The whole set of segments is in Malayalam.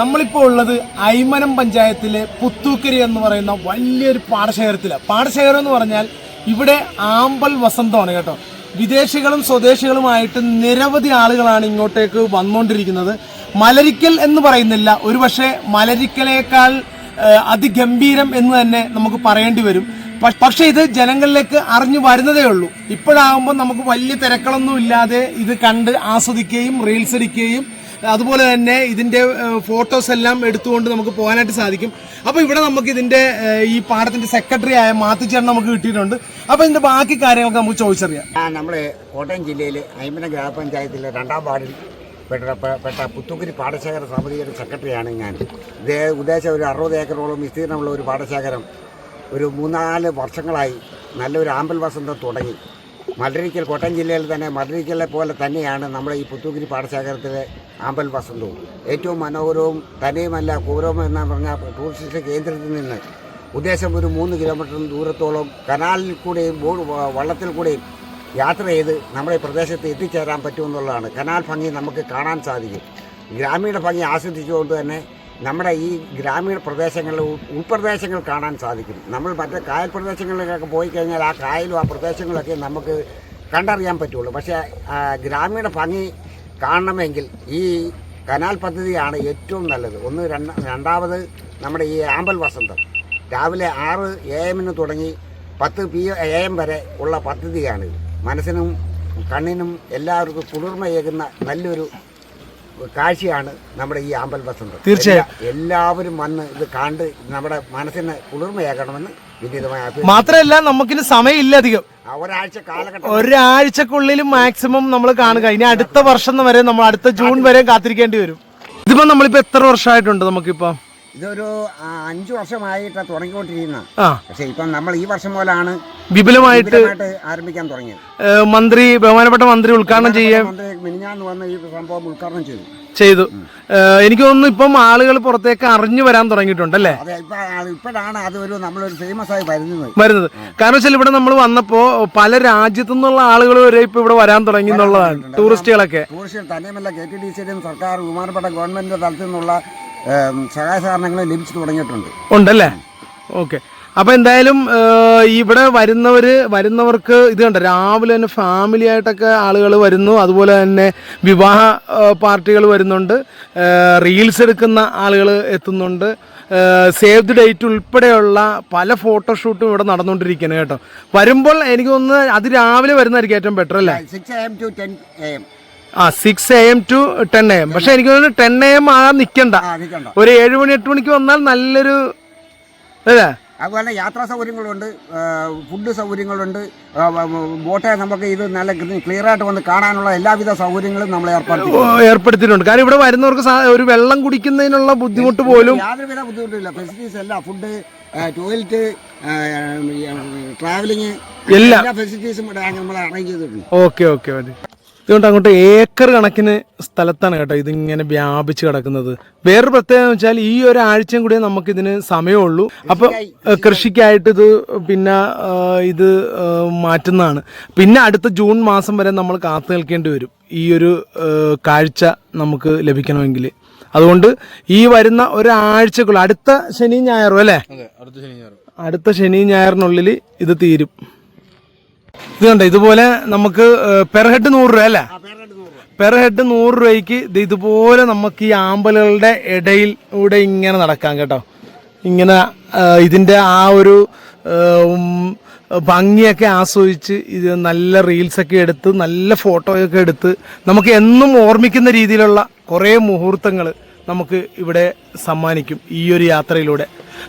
നമ്മളിപ്പോൾ ഉള്ളത് ഐമനം പഞ്ചായത്തിലെ പുത്തൂക്കരി എന്ന് പറയുന്ന വലിയൊരു പാടശേഖരത്തിലാണ് പാടശേഖരം എന്ന് പറഞ്ഞാൽ ഇവിടെ ആമ്പൽ വസന്തമാണ് കേട്ടോ. വിദേശികളും സ്വദേശികളുമായിട്ട് നിരവധി ആളുകളാണ് ഇങ്ങോട്ടേക്ക് വന്നുകൊണ്ടിരിക്കുന്നത്. മലരിക്കൽ എന്ന് പറയുന്നില്ല. ഒരുപക്ഷെ മലരിക്കലേക്കാൾ അതിഗംഭീരം എന്ന് തന്നെ നമുക്ക് പറയേണ്ടി വരും. പക്ഷെ ഇത് ജനങ്ങളിലേക്ക് അറിഞ്ഞു വരുന്നതേ ഉള്ളൂ. ഇപ്പോഴാകുമ്പോൾ നമുക്ക് വലിയ തിരക്കളൊന്നും ഇല്ലാതെ ഇത് കണ്ട് ആസ്വദിക്കുകയും റീൽസ് എടുക്കുകയും അതുപോലെ തന്നെ ഇതിന്റെ ഫോട്ടോസ് എല്ലാം എടുത്തുകൊണ്ട് നമുക്ക് പോകാനായിട്ട് സാധിക്കും. അപ്പോൾ ഇവിടെ നമുക്ക് ഇതിന്റെ ഈ പാടത്തിന്റെ സെക്രട്ടറി ആയ മാത്തുചേട്ടൻ നമുക്ക് കിട്ടിയിട്ടുണ്ട്. അപ്പോൾ ഇതിന്റെ ബാക്കി കാര്യങ്ങളൊക്കെ നമുക്ക് ചോദിച്ചറിയാം. നമ്മൾ കോട്ടയം ജില്ലയിൽ അയ്മന ഗ്രാമപഞ്ചായത്തിലെ രണ്ടാം വാർഡിൽ പെട്ട പുത്തുക്കുരി പാടശേഖര സമിതിയുടെ സെക്രട്ടറിയാണ് ഞാൻ. ഇതേ ഉദ്ദേശം ഒരു അറുപത് ഏക്കറോളം വിസ്തീർണമുള്ള ഒരു പാടശേഖരം ഒരു മൂന്നാൽ വർഷങ്ങളായി നല്ലൊരു ആമ്പൽ വസന്തം തുടങ്ങി. മലരിക്കൽ കോട്ടയം ജില്ലയിൽ തന്നെ മലരിക്കലെ പോലെ തന്നെയാണ് നമ്മുടെ ഈ പുത്തൂക്കിരി പാടശേഖരത്തിലെ ആമ്പൽ വസന്തവും. ഏറ്റവും മനോഹരവും തന്നെയുമല്ല കൂരവും എന്ന് പറഞ്ഞ ടൂറിസ്റ്റ് കേന്ദ്രത്തിൽ നിന്ന് ഉദ്ദേശം ഒരു മൂന്ന് കിലോമീറ്റർ ദൂരത്തോളം കനാലിൽ കൂടെയും വള്ളത്തിൽ കൂടെയും യാത്ര ചെയ്ത് നമ്മുടെ പ്രദേശത്ത് എത്തിച്ചേരാൻ പറ്റുമെന്നുള്ളതാണ്. കനാൽ ഭംഗി നമുക്ക് കാണാൻ സാധിക്കും. ഗ്രാമീണ ഭംഗി ആസ്വദിച്ചുകൊണ്ട് തന്നെ നമ്മുടെ ഈ ഗ്രാമീണ പ്രദേശങ്ങളിൽ ഉൾപ്രദേശങ്ങൾ കാണാൻ സാധിക്കും. നമ്മൾ മറ്റേ കായൽ പ്രദേശങ്ങളിലേക്കൊക്കെ പോയി കഴിഞ്ഞാൽ ആ കായലും ആ പ്രദേശങ്ങളൊക്കെ നമുക്ക് കണ്ടറിയാൻ പറ്റുള്ളൂ. പക്ഷേ ഗ്രാമീണ ഭംഗി കാണണമെങ്കിൽ ഈ കനാൽ പദ്ധതിയാണ് ഏറ്റവും നല്ലത്. ഒന്ന് രണ്ട് രണ്ടാമത് നമ്മുടെ ഈ ആമ്പൽ വസന്തം. രാവിലെ ആറ് എ എമ്മിന് തുടങ്ങി പത്ത് പി എ എം വരെ ഉള്ള പദ്ധതിയാണ് മനസ്സിനും കണ്ണിനും എല്ലാവർക്കും കുളിർമയേകുന്ന നല്ലൊരു കാഴ്ചയാണ് നമ്മുടെ ഈ ആമ്പൽ വസന്തം. തീർച്ചയായും. എല്ലാവരും വന്ന് ഇത് കണ്ട് നമ്മുടെ മനസ്സിന് കുളിർമയാക്കണമെന്ന് വിനീതമായ. മാത്രമല്ല നമുക്കിന് സമയമില്ല അധികം. ഒരാഴ്ച കാലഘട്ടം. ഒരാഴ്ചക്കുള്ളിൽ മാക്സിമം നമ്മൾ കാണുക. ഇനി അടുത്ത വർഷം വരെ നമ്മൾ അടുത്ത ജൂൺ വരെ കാത്തിരിക്കേണ്ടി വരും. ഇതിപ്പോ നമ്മളിപ്പോ എത്ര വർഷമായിട്ടുണ്ട് നമുക്കിപ്പോ? ഇതൊരു അഞ്ചു വർഷമായിട്ടാണ് വർഷമായിട്ട് തുടങ്ങിക്കൊണ്ടിരിക്കുന്ന. പക്ഷെ ഇപ്പം നമ്മൾ ഈ വർഷം പോലാണ് വിപുലമായിട്ട് വിപുലമായിട്ട് ആരംഭിക്കാൻ തുടങ്ങിയത്. മന്ത്രി ബഹുമാനപ്പെട്ട മന്ത്രി ഉദ്ഘാടനം ചെയ്യാൻ മന്ത്രി മിനിഞ്ഞാന്ന് വന്ന ഈ സംഭവം ഉദ്ഘാടനം ചെയ്തു. ചെയ്തു. എനിക്ക് തോന്നുന്നു ഇപ്പം ആളുകൾ പുറത്തേക്ക് അറിഞ്ഞു വരാൻ തുടങ്ങിയിട്ടുണ്ടല്ലേ അതെ ഇപ്പൊ ഇപ്പോഴാണ് അത് ഒരു നമ്മളൊരു ഫേമസ് ആയി വരുന്നത്. വരുന്നത്. കാരണം വെച്ചാൽ ഇവിടെ നമ്മൾ വന്നപ്പോ പല രാജ്യത്തു നിന്നുള്ള ആളുകൾ വരെ ഇപ്പൊ ഇവിടെ വരാൻ തുടങ്ങി എന്നുള്ളതാണ് ടൂറിസ്റ്റുകളൊക്കെ. ടൂറിസ്റ്റ് തന്നെയുമല്ല കെ ടി ഡി സിയുടെയും സർക്കാർ ബഹുമാനപ്പെട്ട ഗവൺമെന്റിന്റെ തലത്തിൽ നിന്നുള്ള സഹായ സഹകരണങ്ങൾ ലഭിച്ചു തുടങ്ങിയിട്ടുണ്ട്. ഉണ്ടല്ലേ? ഓക്കെ. അപ്പൊ എന്തായാലും ഇവിടെ വരുന്നവര് വരുന്നവർക്ക് ഇത് കണ്ട? രാവിലെ തന്നെ ഫാമിലി ആയിട്ടൊക്കെ ആളുകൾ വരുന്നു. അതുപോലെ തന്നെ വിവാഹ പാർട്ടികൾ വരുന്നുണ്ട്. റീൽസ് എടുക്കുന്ന ആളുകൾ എത്തുന്നുണ്ട്. സേവ് ദി ഡേറ്റ് ഉൾപ്പെടെയുള്ള പല ഫോട്ടോഷൂട്ടും ഇവിടെ നടന്നുകൊണ്ടിരിക്കുകയാണ് കേട്ടോ. വരുമ്പോൾ എനിക്ക് തോന്നുന്നു അത് രാവിലെ വരുന്നതായിരിക്കും ഏറ്റവും ബെറ്റർ അല്ലേ? Six A M to ten A M ആ six A M to ten A M പക്ഷെ എനിക്ക് തോന്നുന്നു ടെൻ എ എം ആകാൻ ആ നിൽക്കണ്ട ഒരു ഏഴ് മണി എട്ട് മണിക്ക് വന്നാൽ നല്ലൊരു അല്ലേ? അതുപോലെ യാത്രാ സൗകര്യങ്ങളുണ്ട് ഫുഡ് സൗകര്യങ്ങളുണ്ട് ബോട്ടെ നമുക്ക് ഇത് നല്ല ക്ലിയർ ആയിട്ട് വന്ന് കാണാനുള്ള എല്ലാവിധ സൗകര്യങ്ങളും നമ്മൾ ഏർപ്പെടുത്തി. ഏർപ്പെടുത്തിയിട്ടുണ്ട്. കാരണം ഇവിടെ വരുന്നവർക്ക് ഒരു വെള്ളം കുടിക്കുന്നതിനുള്ള ബുദ്ധിമുട്ട് പോലും യാതൊരുവിധ ബുദ്ധിമുട്ടില്ല. ഫെസിലിറ്റീസ് എല്ലാം ഫുഡ് ടോയ്ലറ്റ് ട്രാവലിംഗ് എല്ലാം. എല്ലാ ഫെസിലിറ്റീസും ഇവിടെ നമ്മൾ അറേഞ്ച് ചെയ്തിട്ടുണ്ട്. ഓക്കെ ഓക്കെ മതി. ഇതുകൊണ്ട് അങ്ങോട്ട് ഏക്കർ കണക്കിന് സ്ഥലത്താണ് കേട്ടോ ഇതിങ്ങനെ വ്യാപിച്ച് കിടക്കുന്നത്. വേറൊരു പ്രത്യേകത എന്ന് വെച്ചാൽ ഈ ഒരു ആഴ്ചയും കൂടിയേ നമുക്കിതിന് സമയമുള്ളൂ. അപ്പൊ കൃഷിക്കായിട്ട് ഇത് പിന്നെ ഇത് മാറ്റുന്നതാണ്. പിന്നെ അടുത്ത ജൂൺ മാസം വരെ നമ്മൾ കാത്തു നിൽക്കേണ്ടി വരും. ഈ ഒരു കാഴ്ച നമുക്ക് ലഭിക്കണമെങ്കിൽ. അതുകൊണ്ട് ഈ വരുന്ന ഒരാഴ്ചക്കുള്ള അടുത്ത ശനി ഞായറും അല്ലേ? അടുത്ത ശനി ഞായറിനുള്ളിൽ ഇത് തീരും. ഇത് കണ്ടോ ഇതുപോലെ നമുക്ക് പെർ ഹെഡ് നൂറ് രൂപ അല്ലേ? പെർ ഹെഡ് നൂറ് രൂപയ്ക്ക് ഇത് ഇതുപോലെ നമുക്ക് ഈ ആമ്പലുകളുടെ ഇടയിൽ കൂടെ ഇങ്ങനെ നടക്കാം കേട്ടോ. ഇങ്ങനെ ഇതിന്റെ ആ ഒരു ഭംഗിയൊക്കെ ആസ്വദിച്ച് ഇത് നല്ല റീൽസൊക്കെ എടുത്ത് നല്ല ഫോട്ടോയൊക്കെ എടുത്ത് നമുക്ക് എന്നും ഓർമ്മിക്കുന്ന രീതിയിലുള്ള കുറേ മുഹൂർത്തങ്ങൾ നമുക്ക് ഇവിടെ സമ്മാനിക്കും ഈ ഒരു യാത്രയിലൂടെ.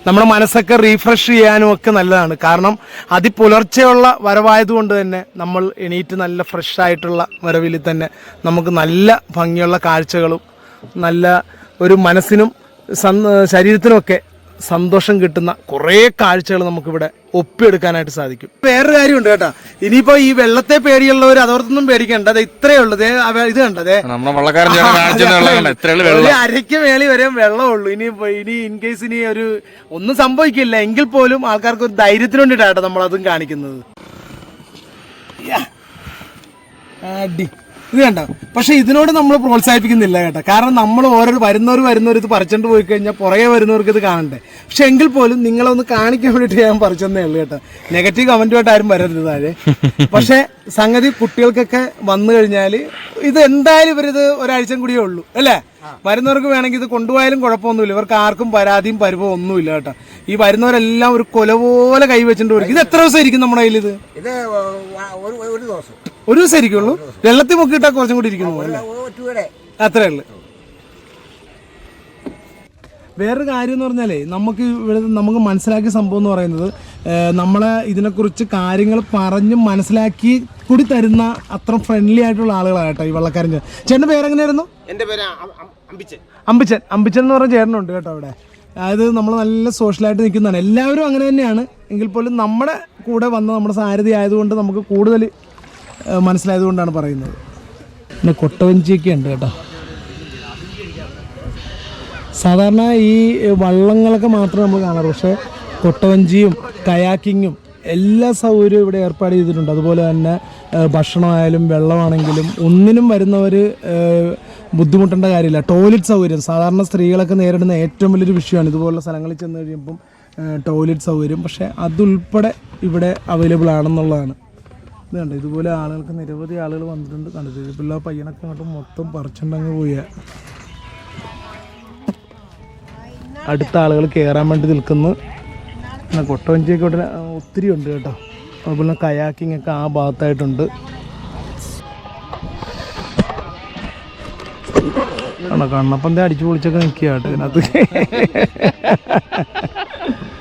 നമ്മുടെ മനസ്സൊക്കെ റീഫ്രഷ് ചെയ്യാനും ഒക്കെ നല്ലതാണ്. കാരണം അതിപുലർച്ചെയുള്ള വരവായതുകൊണ്ട് തന്നെ നമ്മൾ എണീറ്റ് നല്ല ഫ്രഷ് ആയിട്ടുള്ള വരവിൽ തന്നെ നമുക്ക് നല്ല ഭംഗിയുള്ള കാഴ്ചകളും നല്ല ഒരു മനസ്സിനും സന്- ശരീരത്തിനുമൊക്കെ സന്തോഷം കിട്ടുന്ന കുറേ കാഴ്ചകൾ നമുക്കിവിടെ ഒപ്പിയെടുക്കാനായിട്ട് സാധിക്കും. വേറൊരു കാര്യമുണ്ട് കേട്ടോ. ഇനിയിപ്പോ ഈ വെള്ളത്തെ പേടിയുള്ളവർ അതോർത്തൊന്നും പേടിക്കണ്ട. ദേ ഇത്രേ ഉള്ളൂ. ദേ അവ- ഇത് കണ്ടത് അരയ്ക്ക് മേളി വരെ വെള്ളമുള്ളൂ. ഇനി ഇപ്പൊ- ഇനി ഇൻ കേസ് ഇനി ഒരു ഒന്നും സംഭവിക്കില്ല. എങ്കിൽ പോലും ആൾക്കാർക്ക് ഒരു ധൈര്യത്തിന് വേണ്ടിയിട്ടാട്ടോ നമ്മൾ അതും കാണിക്കുന്നത്. യാ. അടി. ഇത് കണ്ടോ? പക്ഷെ ഇതിനോട് നമ്മൾ പ്രോത്സാഹിപ്പിക്കുന്നില്ല കേട്ടോ. കാരണം നമ്മൾ ഓരോ വരുന്നവർ വരുന്നവർ ഇത് പറിച്ചോണ്ട് പോയി കഴിഞ്ഞാൽ പുറകെ വരുന്നവർക്ക് ഇത് കാണണ്ടേ. പക്ഷെ എങ്കിൽ പോലും നിങ്ങളെ ഒന്ന് കാണിക്കാൻ വേണ്ടിയിട്ട് ഞാൻ പറിച്ചെന്നേ ഉള്ളൂ കേട്ടോ. നെഗറ്റീവ് കമന്റുമായിട്ട് ആരും വരരുത് താഴെ. പക്ഷെ സംഗതി കുട്ടികൾക്കൊക്കെ വന്നു കഴിഞ്ഞാൽ ഇത് എന്തായാലും ഇവരിത് ഒരാഴ്ച കൂടിയേ ഉള്ളൂ. അല്ലേ? വരുന്നവർക്ക് വേണമെങ്കിൽ ഇത് കൊണ്ടുപോയാലും കുഴപ്പമൊന്നുമില്ല ഇവർക്ക് ആർക്കും പരാതിയും പരിഭവം ഒന്നുമില്ല കേട്ടോ ഈ വരുന്നവരെല്ലാം ഒരു കൊല പോലെ കൈവച്ചിട്ട് വരും ഇത് എത്ര ദിവസം ഇരിക്കും നമ്മുടെ കയ്യിൽ ഇത് ഇത് ഒരു ദിവസം ഒരു ദിവസം ഇരിക്കുള്ളൂ വെള്ളത്തിൽ മുക്കിയിട്ടാ കുറച്ചും കൂടി ഇരിക്കുന്നു അത്രേ ഉള്ളു വേറൊരു കാര്യം എന്ന് പറഞ്ഞാലേ നമുക്ക് ഇവിടെ നമുക്ക് മനസ്സിലാക്കിയ സംഭവം എന്ന് പറയുന്നത് നമ്മളെ ഇതിനെക്കുറിച്ച് കാര്യങ്ങൾ പറഞ്ഞ് മനസ്സിലാക്കി കൂടി തരുന്ന അത്ര ഫ്രണ്ട്ലി ആയിട്ടുള്ള ആളുകളായിട്ട് ഈ വള്ളക്കാരൻ ചേട്ടൻ. ചേട്ടന്റെ പേരെങ്ങനെയായിരുന്നു? എന്റെ പേര് അമ്പിച്ചൻ. അമ്പിച്ചൻ. അമ്പിച്ചൻ എന്ന് പറഞ്ഞ ചേട്ടനുണ്ട് കേട്ടോ അവിടെ. അതായത് നമ്മൾ നല്ല സോഷ്യലായിട്ട് നിൽക്കുന്നതാണ്. എല്ലാവരും അങ്ങനെ തന്നെയാണ്. എങ്കിൽ പോലും നമ്മുടെ കൂടെ വന്ന നമ്മുടെ സാരഥി ആയതുകൊണ്ട് നമുക്ക് കൂടുതൽ മനസ്സിലായതുകൊണ്ടാണ് പറയുന്നത്. പിന്നെ കൊട്ടവഞ്ചിയൊക്കെ ഉണ്ട് കേട്ടോ. സാധാരണ ഈ വള്ളങ്ങളൊക്കെ മാത്രമേ നമ്മൾ കാണാറ്. പക്ഷേ കൊട്ടവഞ്ചിയും കയാക്കിങ്ങും എല്ലാ സൗകര്യവും ഇവിടെ ഏർപ്പാട് ചെയ്തിട്ടുണ്ട്. അതുപോലെ തന്നെ ഭക്ഷണമായാലും വെള്ളമാണെങ്കിലും ഒന്നിനും വരുന്നവർ ബുദ്ധിമുട്ടേണ്ട കാര്യമില്ല. ടോയ്ലറ്റ് സൗകര്യം. സാധാരണ സ്ത്രീകളൊക്കെ നേരിടുന്ന ഏറ്റവും വലിയൊരു വിഷയമാണ് ഇതുപോലുള്ള സ്ഥലങ്ങളിൽ ചെന്ന് കഴിയുമ്പം ടോയ്ലറ്റ് സൗകര്യം. പക്ഷേ അതുൾപ്പെടെ ഇവിടെ അവൈലബിൾ ആണെന്നുള്ളതാണ്. ഇത് കണ്ടോ? ഇതുപോലെ ആളുകൾക്ക് നിരവധി ആളുകൾ വന്നിട്ടുണ്ട്. കണ്ടിട്ടുണ്ട് പിള്ളേർ പയ്യനൊക്കെ അങ്ങോട്ട് മൊത്തം പറിച്ചുണ്ടങ്ങ് പോയ അടുത്ത ആളുകൾ കയറാൻ വേണ്ടി നിൽക്കുന്നു. പിന്നെ കൊട്ടവഞ്ചിയൊക്കെ ഇവിടെ ഒത്തിരി ഉണ്ട് കേട്ടോ. അതുപോലെ കയാക്കിംഗ് ഒക്കെ ആ ഭാഗത്തായിട്ടുണ്ട്. ആണോ കണ്ണപ്പന്തേ അടിച്ചു പൊളിച്ചൊക്കെ നിൽക്കുക കേട്ടോ ഇതിനകത്ത്.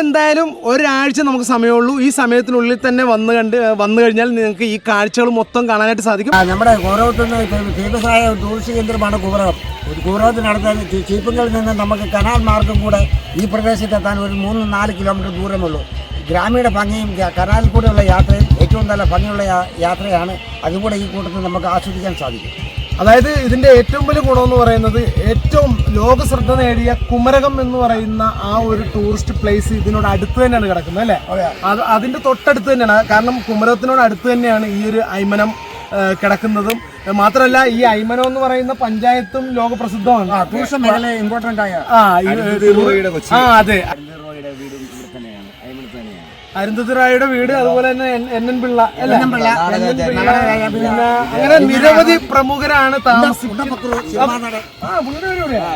എന്തായാലും ഒരാഴ്ച നമുക്ക് സമയമുള്ളൂ. ഈ സമയത്തിനുള്ളിൽ തന്നെ വന്ന് കണ്ട് വന്നു കഴിഞ്ഞാൽ നിങ്ങൾക്ക് ഈ കാഴ്ചകൾ മൊത്തം കാണാനായിട്ട് സാധിക്കും. നമ്മുടെ ഗൗരവത്തിൽ ഫേമസായ ടൂറിസ്റ്റ് കേന്ദ്രമാണ് കുമരകം ഒരു കുമരകത്തിനടുത്ത് ചീപ്പുകളിൽ നിന്ന് നമുക്ക് കനാൽ മാർഗം കൂടെ ഈ പ്രദേശത്തെത്താൻ ഒരു മൂന്ന് നാല് കിലോമീറ്റർ ദൂരമുള്ളൂ. ഗ്രാമീണ ഭംഗിയും കനാലിൽ കൂടെയുള്ള യാത്രയും ഏറ്റവും നല്ല ഭംഗിയുള്ള യാത്രയാണ്. അതുകൂടെ ഈ കൂട്ടത്തിൽ നമുക്ക് ആസ്വദിക്കാൻ സാധിക്കും. അതായത് ഇതിന്റെ ഏറ്റവും വലിയ ഗുണം എന്ന് പറയുന്നത് ഏറ്റവും ലോക ശ്രദ്ധ നേടിയ കുമരകം എന്ന് പറയുന്ന ആ ഒരു ടൂറിസ്റ്റ് പ്ലേസ് ഇതിനോട് അടുത്ത് തന്നെയാണ് കിടക്കുന്നത് അല്ലേ? അത്. അതിന്റെ തൊട്ടടുത്ത് തന്നെയാണ്. കാരണം കുമരകത്തിനോട് അടുത്ത് തന്നെയാണ് ഈ ഒരു അയ്മനം കിടക്കുന്നതും. മാത്രമല്ല ഈ ഐമനം എന്ന് പറയുന്ന പഞ്ചായത്തും ലോകപ്രസിദ്ധമാണ്. ടൂറിസം മേഖല ഇമ്പോർട്ടന്റ് ആയ ആ അതെ. അരുന്ധതി റായിയുടെ വീട് അതുപോലെ തന്നെ എൻ- എൻ പിള്ള അല്ലേ? എൻ എൻ പിള്ള, പിന്നെ അങ്ങനെ നിരവധി പ്രമുഖരാണ് താമസിക്കുന്നത് ആ, പുള്ളിയുടെ വീട് ഇവിടെയാ?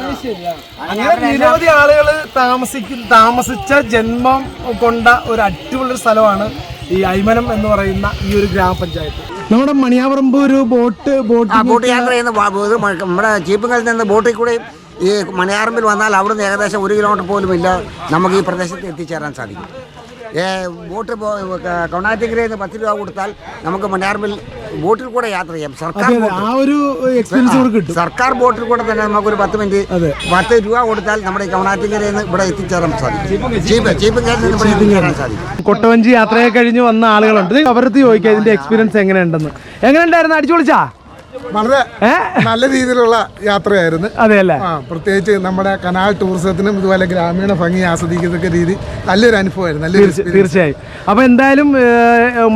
അത് ശരിയാ. അങ്ങനെ നിരവധി ആളുകൾ താമസിക്കും താമസിച്ച ജന്മം കൊണ്ട ഒരു അടിപൊളി ഒരു സ്ഥലമാണ് ഈ ഐമനം എന്ന് പറയുന്ന ഈ ഒരു ഗ്രാമപഞ്ചായത്ത് നമ്മുടെ മണിയാപറമ്പ് ഒരു ബോട്ട് ബോട്ട് ബോട്ട് യാത്ര ചെയ്യുന്ന ഇത് നമ്മുടെ ജീപ്പുകളിൽ നിന്ന് ബോട്ടിൽ കൂടെ ഈ മണിയാറമ്പിൽ വന്നാൽ അവിടുന്ന് ഏകദേശം ഒരു കിലോമീറ്റർ പോലും ഇല്ല. നമുക്ക് ഈ പ്രദേശത്ത് എത്തിച്ചേരാൻ സാധിക്കും. ഏ, ബോട്ട് കൗണാറ്റിക്കരയിൽ നിന്ന് പത്ത് രൂപ കൊടുത്താൽ നമുക്ക് മണിയാറമ്പിൽ ബോട്ടിൽ കൂടെ യാത്ര ചെയ്യാം. സർക്കാർ ആ ഒരു എക്സ്പീരിയൻസ് സർക്കാർ ബോട്ടിൽ കൂടെ തന്നെ നമുക്കൊരു പത്ത് മിനിറ്റ്. പത്ത് രൂപ കൊടുത്താൽ നമ്മുടെ ഈ കൗണാറ്റിക്കരയിൽ നിന്ന് ഇവിടെ എത്തിച്ചേരാൻ സാധിക്കും. ചീപ്പ് ചീപ്പുകളിൽ നിന്ന് ഇവിടെ എത്തിച്ചേരാൻ സാധിക്കും. കൊട്ടവഞ്ചി യാത്രയെ കഴിഞ്ഞ് വന്ന ആളുകളുണ്ട്. അവരടുത്ത് ചോദിക്കാം ഇതിന്റെ എക്സ്പീരിയൻസ് എങ്ങനെയുണ്ടെന്ന്. എങ്ങനെയുണ്ടായിരുന്നു? അടിച്ചു പൊളിച്ചാ വളരെ നല്ല രീതിയിലുള്ള യാത്രയായിരുന്നു. അതെയല്ലേ? ആ പ്രത്യേകിച്ച് നമ്മുടെ കനാൽ ടൂറിസത്തിനും ഇതുപോലെ ഗ്രാമീണ ഭംഗി ആസ്വദിക്കുന്ന രീതി നല്ലൊരു അനുഭവമായിരുന്നു നല്ലൊരു. തീർച്ചയായും. അപ്പൊ എന്തായാലും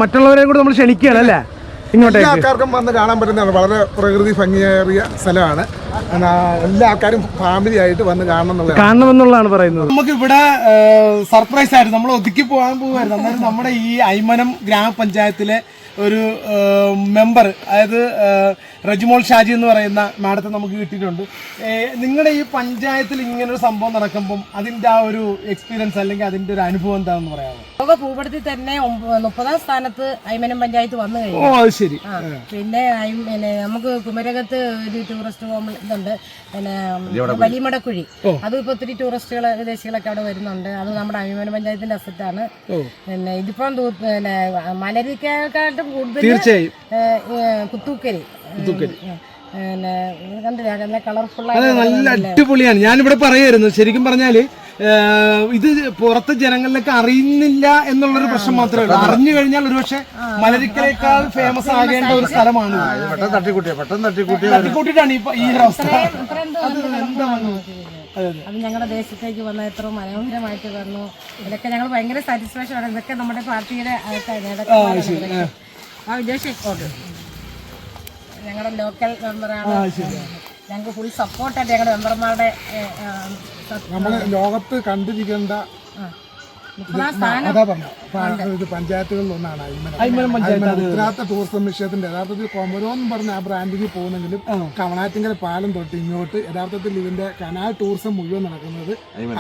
മറ്റുള്ളവരെയും കൂടെ നമ്മൾ ക്ഷണിക്കുകയാണ് അല്ലേ? എല്ലാ ഇങ്ങോട്ടേക്ക് ആൾക്കാർക്കും വന്ന് കാണാൻ പറ്റുന്നതാണ് വളരെ പ്രകൃതി ഭംഗിയേറിയ സ്ഥലമാണ്. എല്ലാ ആൾക്കാരും ഫാമിലി ആയിട്ട് വന്ന് കാണണം കാണണം എന്നുള്ളതാണ്. കാണണമെന്നുള്ളതാണ് പറയുന്നത്. നമുക്ക് ഇവിടെ സർപ്രൈസ് ആയിരുന്നു. നമ്മൾ ഒതുക്കി പോകാൻ പോകുമായിരുന്നു അന്നേരം നമ്മുടെ ഈ ഐമനം ഗ്രാമപഞ്ചായത്തിലെ ഒരു മെമ്പർ അതായത് റജിമോൾ ഷാജി എന്ന് പറയുന്ന മാഡത്തെ നമുക്ക് കിട്ടിയിട്ടുണ്ട്. നിങ്ങളുടെ ഈ പഞ്ചായത്തിൽ ഇങ്ങനെ ഒരു സംഭവം നടക്കുമ്പം അതിന്റെ ആ ഒരു എക്സ്പീരിയൻസ് അല്ലെങ്കിൽ അതിന്റെ ഒരു അനുഭവം എന്താണെന്ന് പറയാമോ? ലോക ഭൂപടത്തിൽ തന്നെ മുപ്പതാം സ്ഥാനത്ത് ഐമനം പഞ്ചായത്ത് വന്നു ഓ കഴിഞ്ഞു അത് ശരി. പിന്നെ പിന്നെ നമുക്ക് കുമരകത്ത് ഒരു ടൂറിസ്റ്റ് ഹോം ഇതുണ്ട്. പിന്നെ വലിയമടക്കുഴി അതും ഇപ്പൊ ഒത്തിരി ടൂറിസ്റ്റുകൾ വിദേശികളൊക്കെ അവിടെ വരുന്നുണ്ട്. അത് നമ്മുടെ ഐമനം പഞ്ചായത്തിന്റെ അസറ്റാണ് പിന്നെ ഇതിപ്പം പിന്നെ മലരിക്കാട്ടും കൂടുതൽ കുത്തൂക്കരി. പിന്നെ കണ്ടില്ല? നല്ല കളർഫുൾ അതെ നല്ല അടിപൊളിയാണ്. ഞാനിവിടെ പറയായിരുന്നു ശരിക്കും പറഞ്ഞാൽ ഇത് പുറത്ത് ജനങ്ങളിലേക്ക് അറിയുന്നില്ല എന്നുള്ളൊരു പ്രശ്നം മാത്രമേ ഉള്ളൂ. അറിഞ്ഞു കഴിഞ്ഞാൽ ഒരുപക്ഷെ മലരിക്കലേക്കാൾ ഫേമസ് ആകേണ്ട ഒരു സ്ഥലമാണ് ഇത്. പെട്ടെന്ന് തട്ടിക്കൂട്ടിയ? പെട്ടെന്ന് തട്ടിക്കൂട്ടിയ? ഇപ്പൊ ഈ ഒരു അവസ്ഥ. അത് ഞങ്ങളുടെ ദേശത്തേക്ക് വന്ന എത്ര മനോഹരമായിട്ട് വന്നു. ഇതൊക്കെ ഞങ്ങൾ ഭയങ്കര സാറ്റിസ്ഫാക്ഷൻ ആണ്. ഇതൊക്കെ നമ്മുടെ പാർട്ടിയുടെ ആ വിദേശ ഓക്കെ ഞങ്ങളുടെ ലോക്കൽ മെമ്പറാണ് ഞങ്ങൾക്ക് ഫുൾ സപ്പോർട്ടായിട്ട് ഞങ്ങളുടെ മെമ്പർമാരുടെ നമ്മൾ ലോകത്ത് കണ്ടിരിക്കേണ്ട ആ. സ്ഥാനം അതാ പറഞ്ഞു പ- ഇത് പഞ്ചായത്തുകളിൽ ഒന്നാണ് അയ്മനം. അയ്മനം പഞ്ചായത്ത് അയ്മനം ഉത്തരാത്ത ടൂറിസം വിഷയത്തിന്റെ യഥാർത്ഥത്തിൽ കൊമരോ എന്ന് പറഞ്ഞ ആ ബ്രാൻഡിൽ പോകുന്നെങ്കിലും കവണാറ്റിങ്കര പാലം തൊട്ട് ഇങ്ങോട്ട് യഥാർത്ഥത്തിൽ ഇതിന്റെ കനാൽ ടൂറിസം മുഴുവൻ നടക്കുന്നത്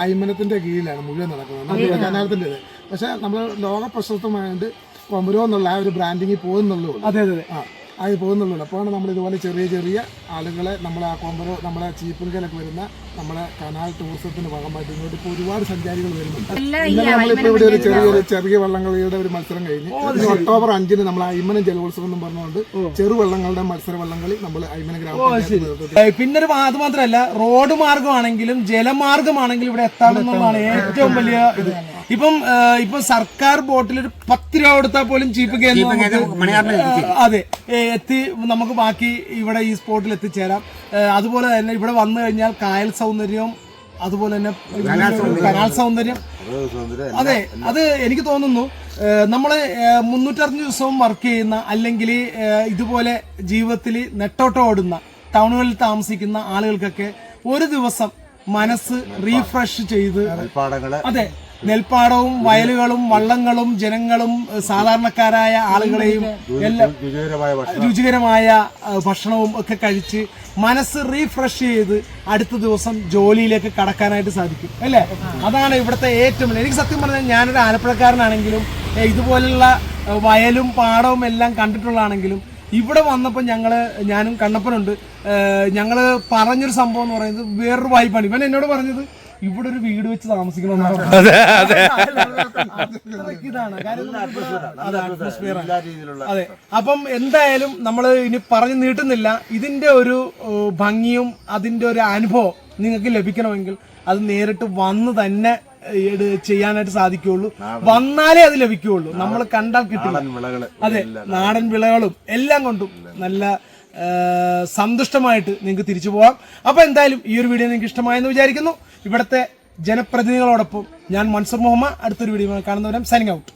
അയ്മനത്തിന്റെ കീഴിലാണ് മുഴുവൻ നടക്കുന്നത്. കനാലത്തിന്റെ ഇത്. പക്ഷെ നമ്മൾ ലോക പ്രശസ്തമായിട്ട് കൊമരോ എന്നുള്ള ആ ഒരു ബ്രാൻഡിങ്ങിൽ പോകുന്നുള്ളൂ. അതെ അതെ അതെ. ആ. അത് പോകുന്നുള്ളൂ. അപ്പോഴാണ് നമ്മൾ ഇതുപോലെ ചെറിയ ചെറിയ ആളുകളെ നമ്മളെ ആ കോമ്പോ നമ്മളെ ചീപ്പുങ്കലൊക്കെ വരുന്ന നമ്മളെ കനാൽ ടൂറിസത്തിന്റെ ഭാഗമായിട്ട് ഇങ്ങോട്ട് ഇപ്പോൾ ഒരുപാട് സഞ്ചാരികൾ വരുന്നുണ്ട്. ഇന്നലെ നമ്മളിപ്പോൾ ഇവിടെ ഒരു ചെറിയൊരു ചെറിയ വള്ളംകളിയുടെ ഒരു മത്സരം കഴിഞ്ഞ് ഒക്ടോബർ അഞ്ചിന് നമ്മൾ അയ്മനം ജലോത്സവം എന്ന് പറഞ്ഞുകൊണ്ട് ചെറുവള്ളങ്ങളുടെ മത്സര വള്ളംകളി നമ്മൾ അയ്മന ഗ്രാമത്തിൽ നേതൃത്വത്തിൽ പിന്നെ ഒരു മാ- അത് മാത്രമല്ല റോഡ് മാർഗമാണെങ്കിലും ജലമാർഗമാണെങ്കിലും ഇവിടെ എത്താമെന്നുള്ളതാണ് ഏറ്റവും വലിയ ഇത്. ഇപ്പം ഇപ്പൊ ഇപ്പം സർക്കാർ ബോട്ടിൽ ഒരു പത്ത് രൂപ കൊടുത്താൽ പോലും ചീപ്പ് കേന്ദ്രം അതെ എത്തി നമുക്ക് ബാക്കി ഇവിടെ ഈ സ്പോട്ടിൽ എത്തിച്ചേരാം. അതുപോലെ തന്നെ ഇവിടെ വന്നു കഴിഞ്ഞാൽ കായൽ സൗന്ദര്യവും അതുപോലെ തന്നെ കനാൽ സൗന്ദര്യം. അതെ അത് എനിക്ക് തോന്നുന്നു നമ്മളെ ഏഹ് ദിവസവും വർക്ക് ചെയ്യുന്ന അല്ലെങ്കിൽ ഇതുപോലെ ജീവിതത്തിൽ നെട്ടോട്ടം ഓടുന്ന ടൗണുകളിൽ താമസിക്കുന്ന ആളുകൾക്കൊക്കെ ഒരു ദിവസം മനസ്സ് റീഫ്രഷ് ചെയ്ത് അതെ നെൽപ്പാടവും വയലുകളും വള്ളങ്ങളും ജനങ്ങളും സാധാരണക്കാരായ ആളുകളെയും എല്ലാം രുചികരമായ ഭക്ഷണവും ഒക്കെ കഴിച്ച് മനസ്സ് റീഫ്രഷ് ചെയ്ത് അടുത്ത ദിവസം ജോലിയിലേക്ക് കടക്കാനായിട്ട് സാധിക്കും അല്ലേ? അതാണ് ഇവിടുത്തെ ഏറ്റവും എനിക്ക് സത്യം പറഞ്ഞാൽ ഞാനൊരു ആലപ്പുഴക്കാരനാണെങ്കിലും ഇതുപോലുള്ള വയലും പാടവും എല്ലാം കണ്ടിട്ടുള്ളതാണെങ്കിലും ഇവിടെ വന്നപ്പോൾ ഞങ്ങൾ ഞാനും കണ്ണപ്പനുണ്ട്. ഞങ്ങൾ പറഞ്ഞൊരു സംഭവം എന്ന് പറയുന്നത് വേറൊരു വായ്പാണ്. ഇവൻ എന്നോട് പറഞ്ഞത് ഇവിടെ ഒരു വീട് വെച്ച് താമസിക്കണമെന്നാണ് അത്രയ്ക്ക് ഇതാണ്. കാര്യം നമുക്ക് ഇവിടെ- അതെ, അപ്പം എന്തായാലും നമ്മൾ ഇനി പറഞ്ഞു നീട്ടുന്നില്ല. ഇതിന്റെ ഒരു ഭംഗിയും അതിന്റെ ഒരു അനുഭവം നിങ്ങൾക്ക് ലഭിക്കണമെങ്കിൽ അത് നേരിട്ട് വന്ന് തന്നെ ചെയ്യാനായിട്ട് സാധിക്കുള്ളൂ വന്നാലേ അത് ലഭിക്കുകയുള്ളൂ. നമ്മൾ കണ്ടാൽ കിട്ടില്ല. അതെ നാടൻ വിളകളും എല്ലാം കൊണ്ടും നല്ല സന്തുഷ്ടമായിട്ട് നിങ്ങൾക്ക് തിരിച്ചു പോവാം. അപ്പൊ എന്തായാലും ഈ ഒരു വീഡിയോ നിങ്ങൾക്ക് ഇഷ്ടമായെന്ന് വിചാരിക്കുന്നു. ഇവിടുത്തെ ജനപ്രതിനിധികളോടൊപ്പം ഞാൻ മൻസൂർ മുഹമ്മദ്. അടുത്തൊരു വീഡിയോ കാണുന്നവരും സൈനിങ് ഔട്ട്